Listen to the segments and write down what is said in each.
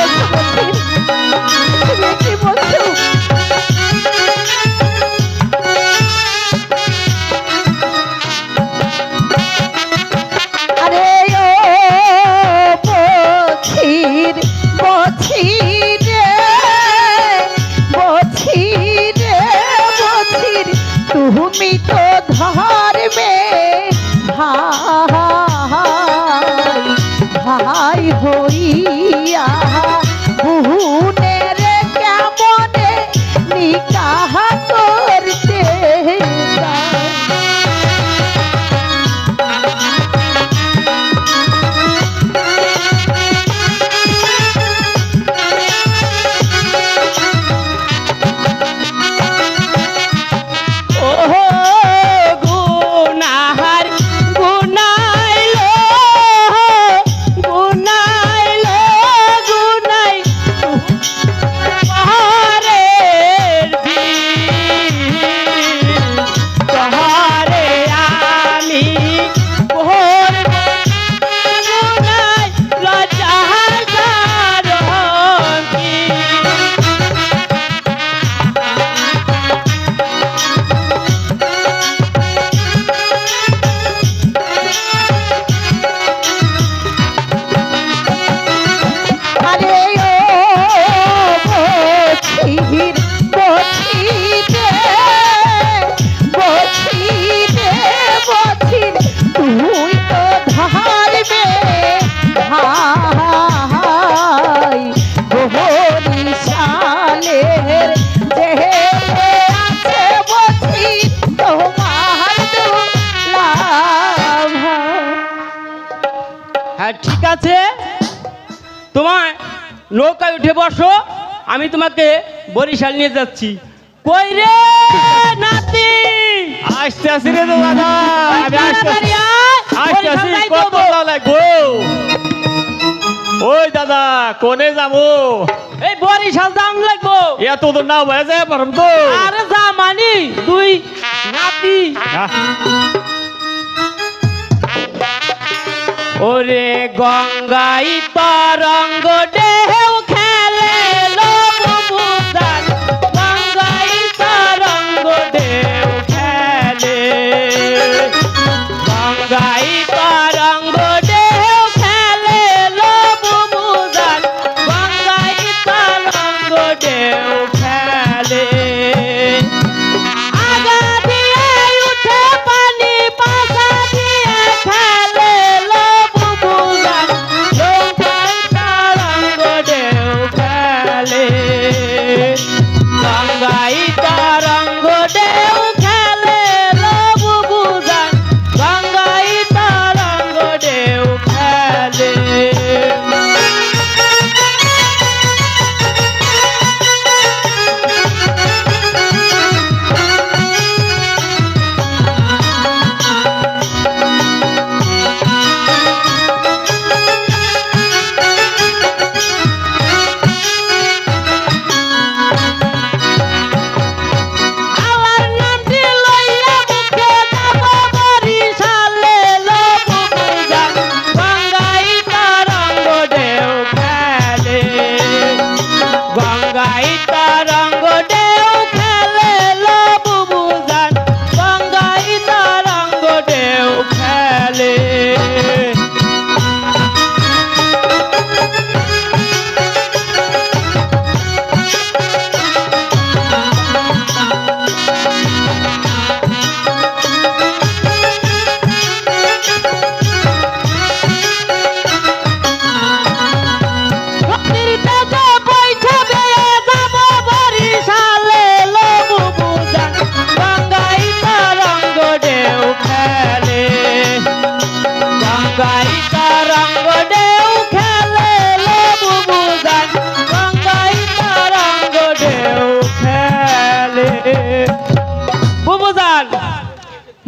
Let's go. তাই হইয়া ভুনের কেমনে নিকাহ করতে হ্যাঁ ঠিক আছে। তোমার নৌকায় উঠে বসো আমি তোমাকে বরিশাল নিয়ে যাচ্ছি। কই রে নাতি? আসতে আসি রে দাদা ওই দাদা কোনে যাব? এই বরিশাল দাম লাগবো। এত তো না হয়ে যায় পারম তো। আরে যা মানি তুই নাতি। ওরে গঙ্গাই তরঙ্গ দেহ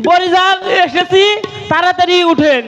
বরিশাল এসেছি তাড়াতাড়ি উঠেন।